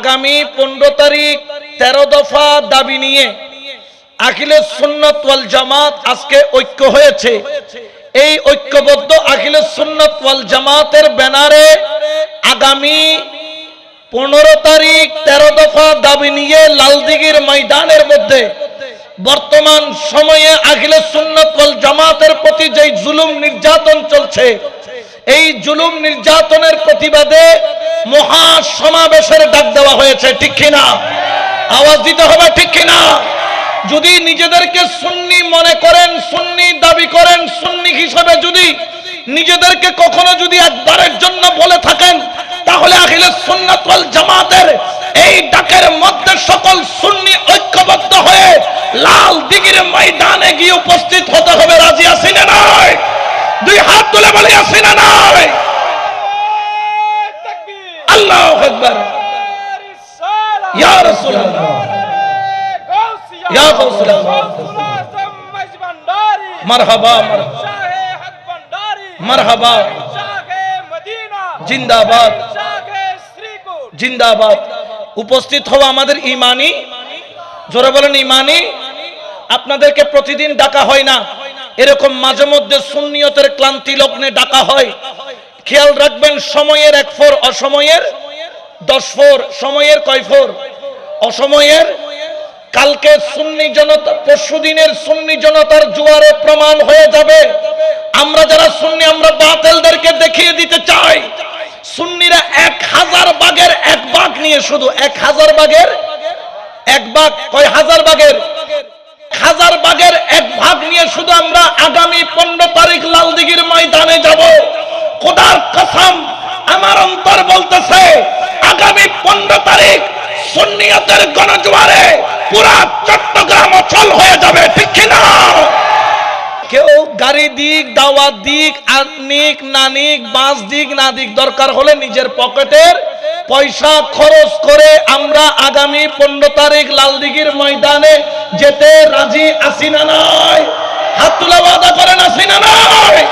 আগামী পনেরো তারিখ তেরো দফা দাবি নিয়ে আখিলের সুন্নত ওয়াল জামাত আজকে ঐক্য হয়েছে। এই ঐক্যবদ্ধ আখিলের সুন্নত ওয়াল জামাতের ব্যানারে আগামী পনেরো তারিখ তেরো দফা দাবি নিয়ে লালদিঘির ময়দানের মধ্যে বর্তমান সময়ে আখিলে সুন্নত ওয়াল জামাতের প্রতি যেই জুলুম নির্যাতন চলছে এই জুলুম নির্যাতনের প্রতিবাদে মহা সমাবেশের ডাক দেওয়া হয়েছে, ঠিক কিনা? আওয়াজ দিতে হবে, ঠিক কিনা? যদি নিজেদেরকে সুন্নি মনে করেন, সুন্নি দাবি করেন, সুন্নি হিসেবে যদি নিজেদেরকে কখনো যদি একবারের জন্য বলে থাকেন, তাহলে আখিলে সুন্নাত ওয়াল জামাতের এই ডাকের মধ্যে সকল সুন্নি ঐক্যবদ্ধ হয়ে লাল দিগির ময়দানে গিয়ে উপস্থিত হতে হবে। রাজি আছি না নয় দুই হাত তুলে বলে আছি না নয় আল্লাহ আকবার। ইয়া ইয়া মারহাবা মারহাবা। জিন্দাবাদ। জিন্দাবাদ। উপস্থিত হওয়া আমাদের ইমানি। জোরে বলেন ইমানি। আপনাদেরকে প্রতিদিন ডাকা হয় না। এরকম মাঝে মধ্যে সুন্নিয়তের ক্লান্তি লগ্নে ডাকা হয়। খেয়াল রাখবেন, সময়ের এক ফোর অসময়ের দশ ফোর সময়ের কয় ফোর অসময়ের? কালকে সুন্নি জনতা, পরশু দিনের সুন্নি জনতার জোয়ারে প্রমাণ হয়ে যাবে। আমরা যারা সুন্নি, আমরা বাতেলদেরকে দেখিয়ে দিতে চাই। সুন্নিরা এক হাজার বাগের এক বাঘ নিয়ে শুধু এক হাজার বাগের এক বাঘ? কয় হাজার বাগের হাজার বাগের এক ভাগ নিয়ে শুধু আমরা আগামী পনেরো তারিখ লালদিঘির ময়দানে যাব। খোদার কসম, আমার অন্তর বলতেছে সুন্নিয়তের গণজোয়ারে পুরা চট্টগ্রাম অচল হয়ে যাবে, ঠিক কিনা? কেউ গাড়ি দিক, দাওয়াত দিক আর নিক না বাস দিক, না দিক দরকার হলে নিজের পকেটের পয়সা খরচ করে আমরা আগামী পনেরো তারিখ লালদিঘির ময়দানে যেতে রাজি আসি না নয় হাত তুলে ওয়াদা করেন, আছি না নয়